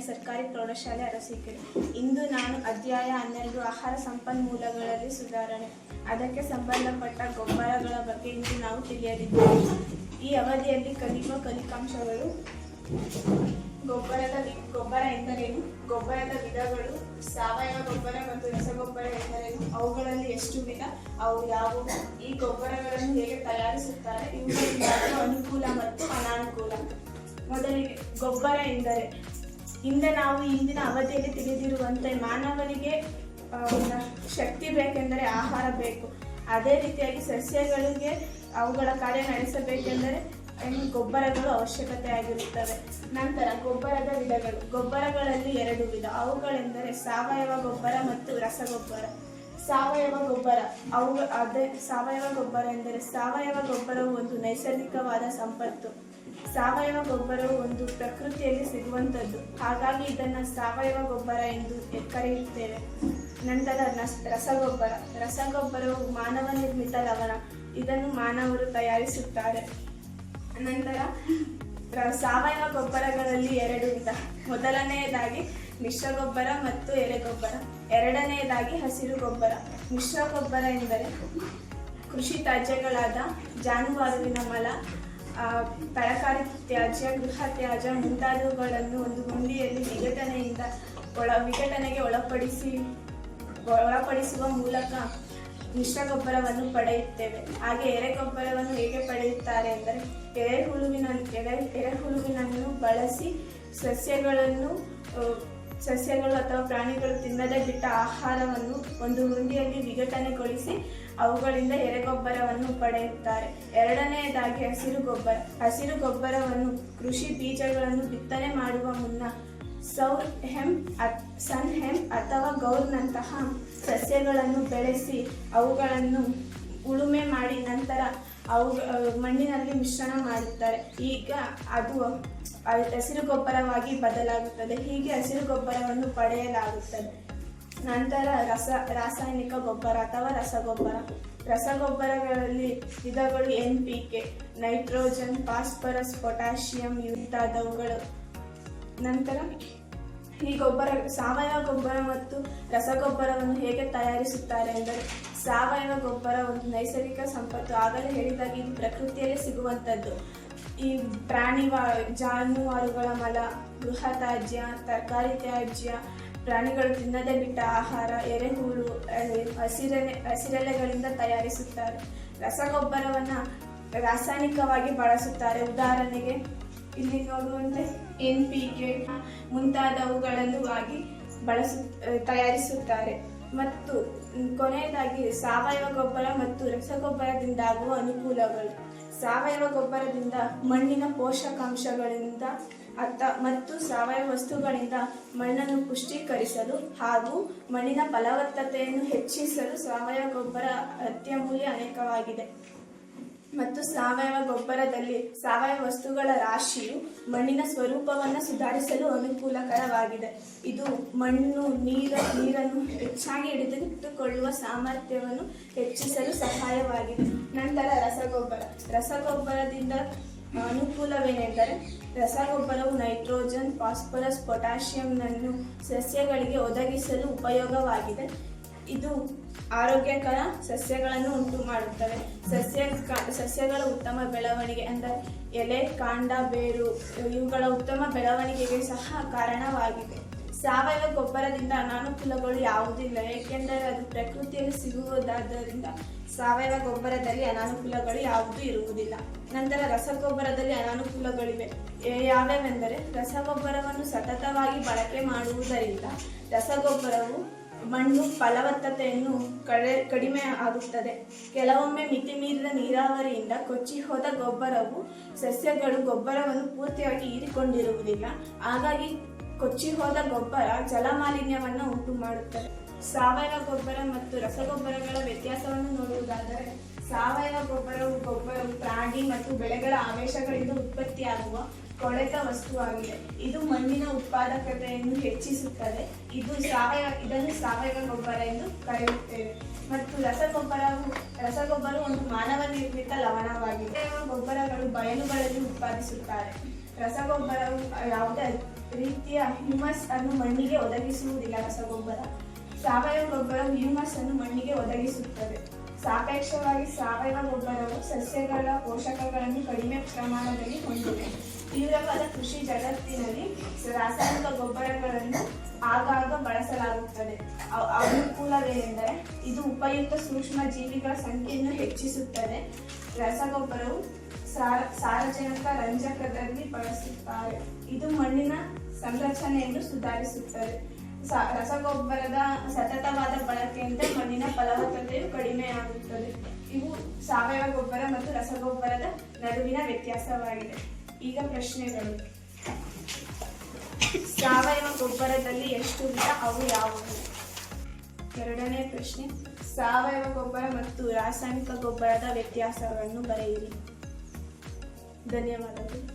ಸರ್ಕಾರಿ ಪ್ರೌಢಶಾಲೆ ಅರಸೀಕೆರೆ ಇಂದು ನಾನು ಅಧ್ಯಾಯ ಹನ್ನೆರಡು ಆಹಾರ ಸಂಪನ್ಮೂಲಗಳಲ್ಲಿ ಸುಧಾರಣೆ. ಅದಕ್ಕೆ ಸಂಬಂಧಪಟ್ಟ ಗೊಬ್ಬರಗಳ ಬಗ್ಗೆ ಇಂದು ನಾವು ತಿಳಿಯಲಿದ್ದೇವೆ. ಈ ಅವಧಿಯಲ್ಲಿ ಕಲಿಯುವ ಕಲಿಕಾಂಶಗಳು ಗೊಬ್ಬರದ ಗೊಬ್ಬರ ಎಂದರೇನು? ಗೊಬ್ಬರದ ವಿಧಗಳು? ಸಾವಯವ ಗೊಬ್ಬರ ಮತ್ತು ರಸಗೊಬ್ಬರ ಎಂದರೇನು? ಅವುಗಳಲ್ಲಿ ಎಷ್ಟು ವಿಧ? ಅವು ಯಾವುವು? ಈ ಗೊಬ್ಬರಗಳನ್ನು ಹೇಗೆ ತಯಾರಿಸುತ್ತಾರೆ? ಇವುಗಳಿಂದ ಅನುಕೂಲ ಮತ್ತು ಅನಾನುಕೂಲ. ಮೊದಲಿಗೆ ಗೊಬ್ಬರ ಎಂದರೆ. ಹಿಂದೆ ನಾವು ಇಂದಿನ ಅವಧಿಯಲ್ಲಿ ತಿಳಿದಿರುವಂತೆ ಮಾನವನಿಗೆ ಶಕ್ತಿ ಬೇಕೆಂದರೆ ಆಹಾರ ಬೇಕು. ಅದೇ ರೀತಿಯಾಗಿ ಸಸ್ಯಗಳಿಗೆ ಅವುಗಳ ಕಾರ್ಯ ನಡೆಸಬೇಕೆಂದರೆ ಗೊಬ್ಬರಗಳು ಅವಶ್ಯಕತೆ ಆಗಿರುತ್ತವೆ. ನಂತರ ಗೊಬ್ಬರದ ವಿಧಗಳು. ಗೊಬ್ಬರಗಳಲ್ಲಿ ಎರಡು ವಿಧ. ಅವುಗಳೆಂದರೆ ಸಾವಯವ ಗೊಬ್ಬರ ಮತ್ತು ರಸಗೊಬ್ಬರ. ಸಾವಯವ ಗೊಬ್ಬರ. ಅವು, ಅದೇ, ಸಾವಯವ ಗೊಬ್ಬರ ಎಂದರೆ ಸಾವಯವ ಗೊಬ್ಬರವು ಒಂದು ನೈಸರ್ಗಿಕವಾದ ಸಂಪತ್ತು. ಸಾವಯವ ಗೊಬ್ಬರವು ಒಂದು ಪ್ರಕೃತಿಯಲ್ಲಿ ಸಿಗುವಂಥದ್ದು. ಹಾಗಾಗಿ ಇದನ್ನು ಸಾವಯವ ಗೊಬ್ಬರ ಎಂದು ಕರೆಯುತ್ತೇವೆ. ನಂತರ ರಸಗೊಬ್ಬರ. ರಸಗೊಬ್ಬರವು ಮಾನವ ನಿರ್ಮಿತ ಲವಣ. ಇದನ್ನು ಮಾನವರು ತಯಾರಿಸುತ್ತಾರೆ. ನಂತರ ಸಾವಯವ ಗೊಬ್ಬರಗಳಲ್ಲಿ ಎರಡು ವಿಧ ಮೊದಲನೆಯದಾಗಿ ಮಿಶ್ರ ಗೊಬ್ಬರ ಮತ್ತು ಎರೆಗೊಬ್ಬರ ಎರಡನೆಯದಾಗಿ ಹಸಿರು ಗೊಬ್ಬರ. ಮಿಶ್ರ ಗೊಬ್ಬರ ಎಂದರೆ ಕೃಷಿ ತ್ಯಾಜ್ಯಗಳಾದ ಜಾನುವಾರುವಿನ ಮಲ ತರಕಾರಿ ತ್ಯಾಜ್ಯ, ಗೃಹ ತ್ಯಾಜ್ಯ ಮುಂತಾದವುಗಳನ್ನು ಒಂದು ಗುಂಡಿಯಲ್ಲಿ ವಿಘಟನೆಯಿಂದ ಒಳ, ವಿಘಟನೆಗೆ ಒಳಪಡಿಸಿ, ಒಳಪಡಿಸುವ ಮೂಲಕ ಮಿಶ್ರ ಗೊಬ್ಬರವನ್ನು ಪಡೆಯುತ್ತೇವೆ. ಹಾಗೆ ಎರೆಗೊಬ್ಬರವನ್ನು ಹೇಗೆ ಪಡೆಯುತ್ತಾರೆ ಎಂದರೆ, ಎರೆಹುಳುವಿನ, ಎರೆ, ಎರೆಹುಳುವಿನನ್ನು ಬಳಸಿ ಸಸ್ಯಗಳನ್ನು ಸಸ್ಯಗಳು ಅಥವಾ ಪ್ರಾಣಿಗಳು ತಿನ್ನದೇ ಬಿಟ್ಟ ಆಹಾರವನ್ನು ಒಂದು ಹುಂಡಿಯಲ್ಲಿ ವಿಘಟನೆಗೊಳಿಸಿ ಅವುಗಳಿಂದ ಎರೆಗೊಬ್ಬರವನ್ನು ಪಡೆಯುತ್ತಾರೆ. ಎರಡನೆಯದಾಗಿ ಹಸಿರು ಗೊಬ್ಬರ. ಹಸಿರು ಗೊಬ್ಬರವನ್ನು ಕೃಷಿ ಬೀಜಗಳನ್ನು ಬಿತ್ತನೆ ಮಾಡುವ ಮುನ್ನ ಸೌರ್ ಹೆಮ್ ಸನ್ ಹೆಮ್ ಅಥವಾ ಗೌರ್ನಂತಹ ಸಸ್ಯಗಳನ್ನು ಬೆಳೆಸಿ ಅವುಗಳನ್ನು ಉಳುಮೆ ಮಾಡಿ ನಂತರ ಅವು ಮಣ್ಣಿನಲ್ಲಿ ಮಿಶ್ರಣ ಮಾಡುತ್ತಾರೆ. ಈಗ ಅದು ಹಸಿರು ಗೊಬ್ಬರವಾಗಿ ಬದಲಾಗುತ್ತದೆ. ಹೀಗೆ ಹಸಿರು ಗೊಬ್ಬರವನ್ನು ಪಡೆಯಲಾಗುತ್ತದೆ. ನಂತರ ರಸ, ರಾಸಾಯನಿಕ ಗೊಬ್ಬರ ಅಥವಾ ರಸಗೊಬ್ಬರ. ರಸಗೊಬ್ಬರಗಳಲ್ಲಿ ವಿಧಗಳು N P K nitrogen phosphorus potassium ಮುಂತಾದವುಗಳು ನಂತರ ಈ ಗೊಬ್ಬರ, ಸಾವಯವ ಗೊಬ್ಬರ ಮತ್ತು ರಸಗೊಬ್ಬರವನ್ನು ಹೇಗೆ ತಯಾರಿಸುತ್ತಾರೆ ಎಂದರೆ, ಸಾವಯವ ಗೊಬ್ಬರ ಒಂದು ನೈಸರ್ಗಿಕ ಸಂಪತ್ತು ಆಗಲೇ ಹೇಳಿದಾಗ ಇದು ಪ್ರಕೃತಿಯಲ್ಲಿ ಸಿಗುವಂಥದ್ದು. ಈ ಪ್ರಾಣಿ ಜಾನುವಾರುಗಳ ಮಲ, ಗೃಹ ತ್ಯಾಜ್ಯ, ತರಕಾರಿ ತ್ಯಾಜ್ಯ, ಪ್ರಾಣಿಗಳು ತಿನ್ನದೇ ಬಿಟ್ಟ ಆಹಾರ, ಎರೆಹುಳು ಹಸಿರೆಲೆ, ಹಸಿರೆಲೆಗಳಿಂದ ತಯಾರಿಸುತ್ತಾರೆ. ರಸಗೊಬ್ಬರವನ್ನು ರಾಸಾಯನಿಕವಾಗಿ ಬಳಸುತ್ತಾರೆ. ಉದಾಹರಣೆಗೆ, ಇಲ್ಲಿ ನೋಡುವಂತೆ ಎನ್ ಪಿ ಕೆ ಮುಂತಾದವುಗಳನ್ನು ಆಗಿ ಬಳಸು, ತಯಾರಿಸುತ್ತಾರೆ. ಮತ್ತು ಕೊನೆಯದಾಗಿ ಸಾವಯವ ಗೊಬ್ಬರ ಮತ್ತು ರಸಗೊಬ್ಬರದಿಂದಾಗುವ ಅನುಕೂಲಗಳು. ಸಾವಯವ ಗೊಬ್ಬರದಿಂದ ಮಣ್ಣಿನ ಪೋಷಕಾಂಶಗಳಿಂದ ಅತ್ತ ಮತ್ತು ಸಾವಯವ ವಸ್ತುಗಳಿಂದ ಮಣ್ಣನ್ನು ಪುಷ್ಟೀಕರಿಸಲು ಹಾಗೂ ಮಣ್ಣಿನ ಫಲವತ್ತತೆಯನ್ನು ಹೆಚ್ಚಿಸಲು ಸಾವಯವ ಗೊಬ್ಬರ ಅತ್ಯಮೂಲ್ಯ ಅನೇಕವಾಗಿದೆ. ಮತ್ತು ಸಾವಯವ ಗೊಬ್ಬರದಲ್ಲಿ ಸಾವಯವ ವಸ್ತುಗಳ ರಾಶಿಯು ಮಣ್ಣಿನ ಸ್ವರೂಪವನ್ನು ಸುಧಾರಿಸಲು ಅನುಕೂಲಕರವಾಗಿದೆ. ಇದು ಮಣ್ಣು, ನೀರ, ನೀರನ್ನು ಹೆಚ್ಚಾಗಿ ಹಿಡಿದಿಟ್ಟುಕೊಳ್ಳುವ ಸಾಮರ್ಥ್ಯವನ್ನು ಹೆಚ್ಚಿಸಲು ಸಹಾಯವಾಗಿದೆ. ನಂತರ ರಸಗೊಬ್ಬರ. ರಸಗೊಬ್ಬರದಿಂದ ಅನುಕೂಲವೇನೆಂದರೆ ರಸಗೊಬ್ಬರವು ನೈಟ್ರೋಜನ್, ಫಾಸ್ಫರಸ್, ಪೊಟ್ಯಾಷಿಯಂನನ್ನು ಸಸ್ಯಗಳಿಗೆ ಒದಗಿಸಲು ಉಪಯೋಗವಾಗಿದೆ. ಇದು ಆರೋಗ್ಯಕರ ಸಸ್ಯಗಳನ್ನು ಉಂಟು ಮಾಡುತ್ತವೆ. ಸಸ್ಯ ಸಸ್ಯಗಳ ಉತ್ತಮ ಬೆಳವಣಿಗೆ ಅಂದರೆ ಎಲೆ, ಕಾಂಡ, ಬೇರು, ಇವುಗಳ ಉತ್ತಮ ಬೆಳವಣಿಗೆಗೆ ಸಹ ಕಾರಣವಾಗಿದೆ. ಸಾವಯವ ಗೊಬ್ಬರದಿಂದ ಅನಾನುಕೂಲಗಳು ಯಾವುದಿಲ್ಲ, ಏಕೆಂದರೆ ಅದು ಪ್ರಕೃತಿಯಲ್ಲಿ ಸಿಗುವುದಾದ್ದರಿಂದ ಸಾವಯವ ಗೊಬ್ಬರದಲ್ಲಿ ಅನಾನುಕೂಲಗಳು ಯಾವುದೂ ಇರುವುದಿಲ್ಲ. ನಂತರ ರಸಗೊಬ್ಬರದಲ್ಲಿ ಅನಾನುಕೂಲಗಳಿವೆ. ಯಾವ್ಯಾವೆಂದರೆ ರಸಗೊಬ್ಬರವನ್ನು ಸತತವಾಗಿ ಬಳಕೆ ಮಾಡುವುದರಿಂದ ರಸಗೊಬ್ಬರವು ಮಣ್ಣು ಫಲವತ್ತತೆಯನ್ನು ಕಡೆ, ಕಡಿಮೆ ಆಗುತ್ತದೆ. ಕೆಲವೊಮ್ಮೆ ಮಿತಿಮೀರಿದ ನೀರಾವರಿಯಿಂದ ಕೊಚ್ಚಿ ಹೋದ ಗೊಬ್ಬರವು ಸಸ್ಯಗಳು ಗೊಬ್ಬರವನ್ನು ಪೂರ್ತಿಯಾಗಿ ಹೀರಿಕೊಂಡಿರುವುದಿಲ್ಲ. ಹಾಗಾಗಿ ಕೊಚ್ಚಿ ಹೋದ ಗೊಬ್ಬರ ಜಲಮಾಲಿನ್ಯವನ್ನು ಉಂಟು ಮಾಡುತ್ತದೆ ಸಾವಯವ ಗೊಬ್ಬರ ಮತ್ತು ರಸಗೊಬ್ಬರಗಳ ವ್ಯತ್ಯಾಸವನ್ನು ನೋಡುವುದಾದರೆ, ಸಾವಯವ ಗೊಬ್ಬರವು ಗೊಬ್ಬರವು ಪ್ರಾಣಿ ಮತ್ತು ಬೆಳೆಗಳ ಆವೇಶಗಳಿಂದ ಉತ್ಪತ್ತಿಯಾಗುವ ಕೊಳೆತ ವಸ್ತುವಾಗಿದೆ. ಇದು ಮಣ್ಣಿನ ಉತ್ಪಾದಕತೆಯನ್ನು ಹೆಚ್ಚಿಸುತ್ತದೆ. ಇದು ಸಾವಯವ, ಇದನ್ನು ಸಾವಯವ ಗೊಬ್ಬರ ಎಂದು ಕರೆಯುತ್ತೇವೆ. ಮತ್ತು ರಸಗೊಬ್ಬರವು ರಸಗೊಬ್ಬರ ಒಂದು ಮಾನವ ನಿರ್ಮಿತ ಲವಣವಾಗಿದೆ. ಗೊಬ್ಬರಗಳು ಬಯಲುಗಳಲ್ಲಿ ಉತ್ಪಾದಿಸುತ್ತಾರೆ. ರಸಗೊಬ್ಬರವು ಯಾವುದೇ ರೀತಿಯ ಹ್ಯೂಮಸ್ ಅನ್ನು ಮಣ್ಣಿಗೆ ಒದಗಿಸುವುದಿಲ್ಲ. ರಸಗೊಬ್ಬರ, ಸಾವಯವ ಗೊಬ್ಬರವು ಹ್ಯೂಮಸ್ ಅನ್ನು ಮಣ್ಣಿಗೆ ಒದಗಿಸುತ್ತದೆ. ಸಾಪೇಕ್ಷವಾಗಿ ಸಾವಯವ ಗೊಬ್ಬರವು ಸಸ್ಯಗಳ ಪೋಷಕಗಳನ್ನು ಕಡಿಮೆ ಪ್ರಮಾಣದಲ್ಲಿ ಹೊಂದಿದೆ. ತೀವ್ರವಾದ ಕೃಷಿ ಜಗತ್ತಿನಲ್ಲಿ ರಾಸಾಯನಿಕ ಗೊಬ್ಬರಗಳನ್ನು ಆಗಾಗ ಬಳಸಲಾಗುತ್ತದೆ. ಅನುಕೂಲವೇನೆಂದರೆ ಇದು ಉಪಯುಕ್ತ ಸೂಕ್ಷ್ಮ ಜೀವಿಗಳ ಸಂಖ್ಯೆಯನ್ನು ಹೆಚ್ಚಿಸುತ್ತದೆ. ರಸಗೊಬ್ಬರವು ಸಾರಜನಕ ರಂಜಕದಲ್ಲಿ ಬಳಸುತ್ತಾರೆ. ಇದು ಮಣ್ಣಿನ ಸಂರಚನೆಯನ್ನು ಸುಧಾರಿಸುತ್ತದೆ. ರಸಗೊಬ್ಬರದ ಸತತವಾದ ಬಳಕೆಯಿಂದ ಮಣ್ಣಿನ ಫಲವತ್ತತೆಯು ಕಡಿಮೆಯಾಗುತ್ತದೆ. ಇವು ಸಾವಯವ ಗೊಬ್ಬರ ಮತ್ತು ರಸಗೊಬ್ಬರದ ನಡುವಿನ ವ್ಯತ್ಯಾಸವಾಗಿದೆ. ಈಗ ಪ್ರಶ್ನೆಗಳು. ಸಾವಯವ ಗೊಬ್ಬರದಲ್ಲಿ ಎಷ್ಟು ವಿಧ ಅವು ಯಾವುವು? ಎರಡನೇ ಪ್ರಶ್ನೆ, ಸಾವಯವ ಗೊಬ್ಬರ ಮತ್ತು ರಾಸಾಯನಿಕ ಗೊಬ್ಬರದ ವ್ಯತ್ಯಾಸಗಳನ್ನು ಬರೆಯಿರಿ. ಧನ್ಯವಾದಗಳು.